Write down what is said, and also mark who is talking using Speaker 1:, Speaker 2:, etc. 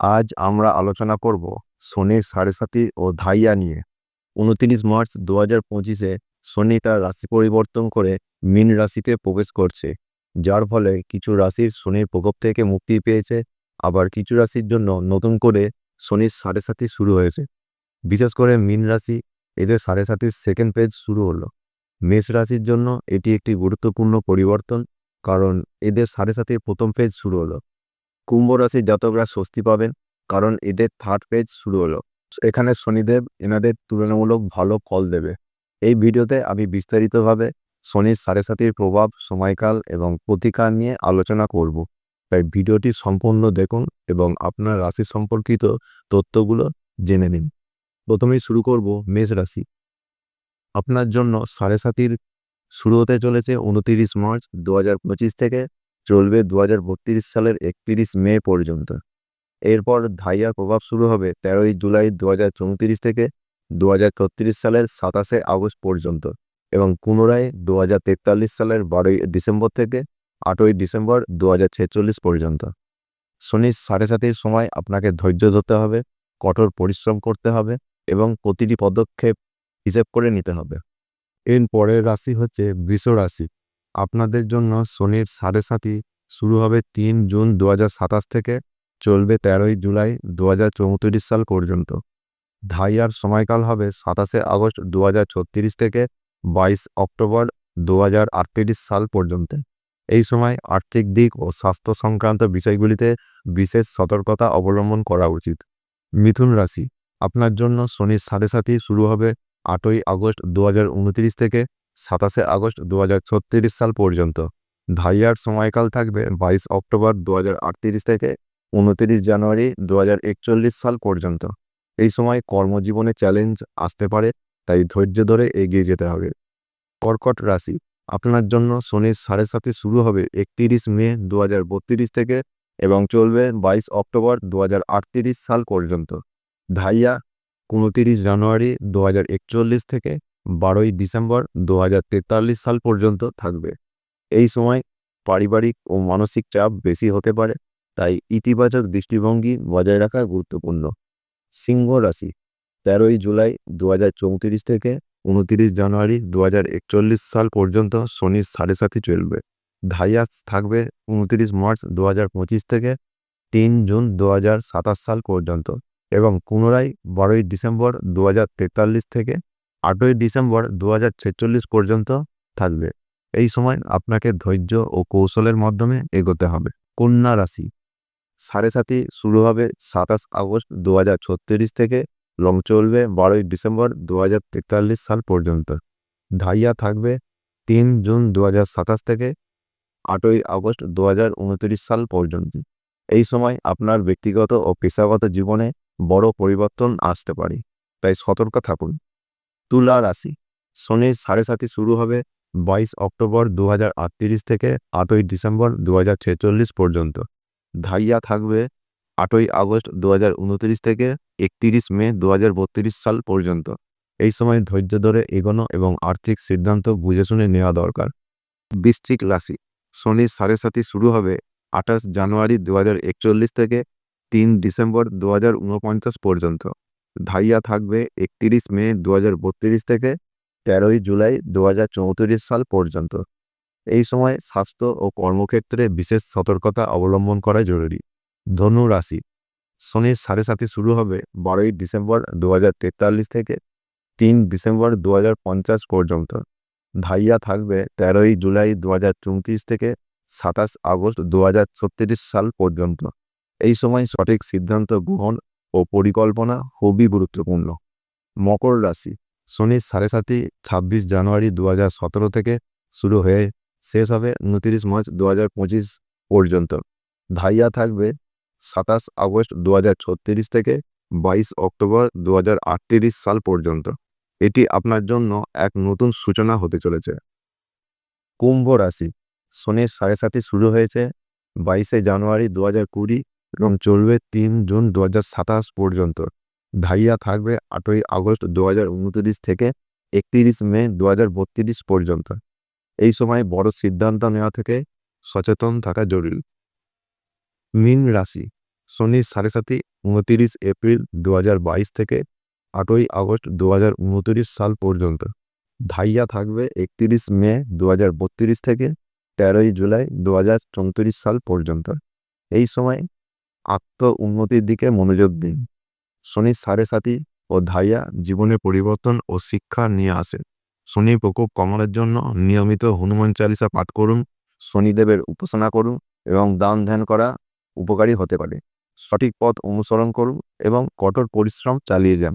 Speaker 1: আজ আমরা আলোচনা করব শনির সাড়ে সাতি ও ধাইয়া নিয়ে। উনত্রিশ মার্চ দু হাজার পঁচিশে শনি তার রাশি পরিবর্তন করে মীন রাশিতে প্রবেশ করছে, যার ফলে কিছু রাশির শনির প্রকোপ থেকে মুক্তি পেয়েছে, আবার কিছু রাশির জন্য নতুন করে শনির সাড়ে সাতি শুরু হয়েছে। বিশেষ করে মীন রাশি এদের সাড়ে সাতির সেকেন্ড পেজ শুরু হলো। মেষ রাশির জন্য এটি একটি গুরুত্বপূর্ণ পরিবর্তন, কারণ এদের সাড়ে সাতির প্রথম পেজ শুরু হলো। কুম্ভ রাশির জাতকরা স্বস্তি পাবেন, কারণ এদের থার্ড পেজ শুরু হলো। এখানে শনিদেব এনাদের তুলনামূলক ভালো ফল দেবে। এই ভিডিওতে আমি বিস্তারিতভাবে শনির সাড়ে সাতির প্রভাব, সময়কাল এবং প্রতিকার নিয়ে আলোচনা করব। তাই ভিডিওটি সম্পূর্ণ দেখুন এবং আপনার রাশি সম্পর্কিত তথ্যগুলো জেনে নিন। প্রথমেই শুরু করব মেষ রাশি। আপনার জন্য সাড়ে সাতির শুরু হতে চলেছে উনতিরিশ মার্চ দু থেকে চলবে দু হাজার বত্রিশ সালের একত্রিশ মে পর্যন্ত। এরপর ধাইয়ার প্রভাব শুরু হবে তেরোই জুলাই দু হাজার চৌত্রিশ থেকে দু সালের সাতাশে আগস্ট পর্যন্ত এবং পুনরায় দু হাজার তেতাল্লিশ সালের বারোই ডিসেম্বর থেকে আটই ডিসেম্বর দু হাজার ছেচল্লিশ পর্যন্ত। শনির সাড়ে সাতির সময় আপনাকে ধৈর্য ধরতে হবে, কঠোর পরিশ্রম করতে হবে এবং প্রতিটি পদক্ষেপ হিসেব করে নিতে হবে। এর পরের রাশি হচ্ছে বৃষ রাশি। আপনাদের জন্য শনির সাড়ে সাতি শুরু হবে তিন জুন দু হাজার সাতাশ থেকে, চলবে তেরোই জুলাই দু হাজার চৌত্রিশ সাল পর্যন্ত। ধাইয়ার সময়কাল হবে সাতাশে আগস্ট দু হাজার ছত্রিশ থেকে, বাইশ অক্টোবর দু হাজার আটত্রিশ সাল পর্যন্ত। এই সময় আর্থিক দিক ও স্বাস্থ্য সংক্রান্ত বিষয়গুলিতে বিশেষ সতর্কতা অবলম্বন করা উচিত। মিথুন রাশি, আপনার জন্য শনির সাড়ে সাতি শুরু হবে আটই আগস্ট দু হাজার উনত্রিশ থেকে সাতাশে আগস্ট দু হাজার ছত্রিশ সাল পর্যন্ত। ধাইয়ার সময়কাল থাকবে বাইশ অক্টোবর দু হাজার আটত্রিশ থেকে উনতিরিশ জানুয়ারি দু হাজার একচল্লিশ সাল পর্যন্ত। এই সময় কর্মজীবনে চ্যালেঞ্জ আসতে পারে, তাই ধৈর্য ধরে এগিয়ে যেতে হবে। কর্কট রাশি, আপনার জন্য শনির সাড়ে সাথে শুরু হবে একত্রিশ মে দু হাজার বত্রিশ থেকে এবং চলবে বাইশ অক্টোবর দু হাজার আটত্রিশ সাল পর্যন্ত। ধাইয়া, উনতিরিশ জানুয়ারি দু হাজার একচল্লিশ থেকে বারোই ডিসেম্বর দু হাজার তেতাল্লিশ সাল পর্যন্ত থাকবে। এই সময় পারিবারিক ও মানসিক চাপ বেশি হতে পারে, তাই ইতিবাচক দৃষ্টিভঙ্গি বজায় রাখা গুরুত্বপূর্ণ। সিংহ রাশি, তেরোই জুলাই দু হাজার চৌত্রিশ থেকে উনতিরিশ জানুয়ারি দু হাজার একচল্লিশ সাল পর্যন্ত শনির সাড়ে সাথে চলবে। ধাইয়াস থাকবে উনতিরিশ মার্চ দু হাজার পঁচিশ থেকে তিন জুন দু হাজার সাতাশ সাল পর্যন্ত এবং পুনরায় বারোই ডিসেম্বর দু হাজার তেতাল্লিশ থেকে আটই ডিসেম্বর দু হাজার ছেচল্লিশ পর্যন্ত থাকবে। এই সময় আপনাকে ধৈর্য ও কৌশলের মাধ্যমে এগোতে হবে। কন্যা রাশি। সাড়ে সাতি শুরু হবে সাতাশ আগস্ট দু হাজার ছত্রিশ থেকে, লং চলবে বারোই ডিসেম্বর দু হাজার তেতাল্লিশ সাল পর্যন্ত। ধাইয়া থাকবে তিন জুন দু হাজার সাতাশ থেকে, আটই আগস্ট দু হাজার উনত্রিশ সাল পর্যন্ত। এই সময় আপনার ব্যক্তিগত ও পেশাগত জীবনে বড় পরিবর্তন আসতে পারে। তাই সতর্ক থাকুন। তুলা রাশি। শনির সাড়ে সাতি শুরু হবে বাইশ অক্টোবর দু হাজার আটত্রিশ থেকে আটই ডিসেম্বর দু হাজার ছেচল্লিশ পর্যন্ত। ধাইয়া থাকবে আটই আগস্ট দু হাজার উনত্রিশ থেকে একত্রিশ মে দু হাজার বত্রিশ সাল পর্যন্ত। এই সময় ধৈর্য ধরে এগোনো এবং আর্থিক সিদ্ধান্ত বুঝে শুনে নেওয়া দরকার। বৃশ্চিক রাশি। শনির সাড়ে সাতি শুরু হবে আঠাশ জানুয়ারি দু হাজার একচল্লিশ থেকে তিন ডিসেম্বর দু হাজার ঊনপঞ্চাশ পর্যন্ত। ধাইয়া থাকবে একত্রিশ মে দু হাজার বত্রিশ থেকে তেরোই জুলাই দু হাজার চৌত্রিশ সাল পর্যন্ত। এই সময় স্বাস্থ্য ও কর্মক্ষেত্রে বিশেষ সতর্কতা অবলম্বন করা জরুরি। ধনু রাশি। শনির সাড়ে সাথে শুরু হবে বারোই ডিসেম্বর দু হাজার তেতাল্লিশ থেকে তিন ডিসেম্বর দু হাজার পঞ্চাশ পর্যন্ত। ধাইয়া থাকবে তেরোই জুলাই দু হাজার চৌত্রিশ থেকে সাতাশ আগস্ট দু হাজার ছত্রিশ সাল পর্যন্ত। এই সময় সঠিক সিদ্ধান্ত গ্রহণ ও পরিকল্পনা খুবই গুরুত্বপূর্ণ। মকর রাশি শনির সাড়ে সাতি ছাব্বিশ জানুয়ারি দু হাজার সতেরো থেকে শুরু হয়ে শেষ হবে উনতিরিশ মার্চ দু হাজার পঁচিশ পর্যন্ত। ধাইয়া থাকবে সাতাশ আগস্ট দুহাজার ছত্রিশ থেকে বাইশ অক্টোবর দু হাজার আটত্রিশ সাল পর্যন্ত। এটি আপনার জন্য এক নতুন সূচনা হতে চলেছে। কুম্ভ রাশি, শনির সাড়ে সাতি শুরু হয়েছে বাইশে জানুয়ারি দু হাজার কুড়ি এবং চলবে তিন জুন দু হাজার সাতাশ পর্যন্ত। ধাইয়া থাকবে আটই আগস্ট দু হাজার উনত্রিশ থেকে একত্রিশ মে দু হাজার বত্রিশ পর্যন্ত। এই সময় বড় সিদ্ধান্ত নেওয়া থেকে সচেতন থাকা জরুরি। মীন রাশি, শনি সাড়ে সাতই উনতিরিশ এপ্রিল দু হাজার বাইশ থেকে আটই আগস্ট দু হাজার উনত্রিশ সাল পর্যন্ত। ধাইয়া থাকবে একতিরিশ মে দু হাজার বত্রিশ থেকে তেরোই জুলাই দু হাজার চৌত্রিশ সাল পর্যন্ত। এই সময় আত্ম উন্নতির দিকে মনোযোগ দিন। শনির সাড়ে সাতি ও ধাইয়া জীবনে পরিবর্তন ও শিক্ষা নিয়ে আসে। শনি প্রকোপ কমানোর জন্য নিয়মিত হনুমান চালিসা পাঠ করুন, শনিদেবের উপাসনা করুন এবং দান ধ্যান করা উপকারী হতে পারে। সঠিক পথ অনুসরণ করুন এবং কঠোর পরিশ্রম চালিয়ে যান।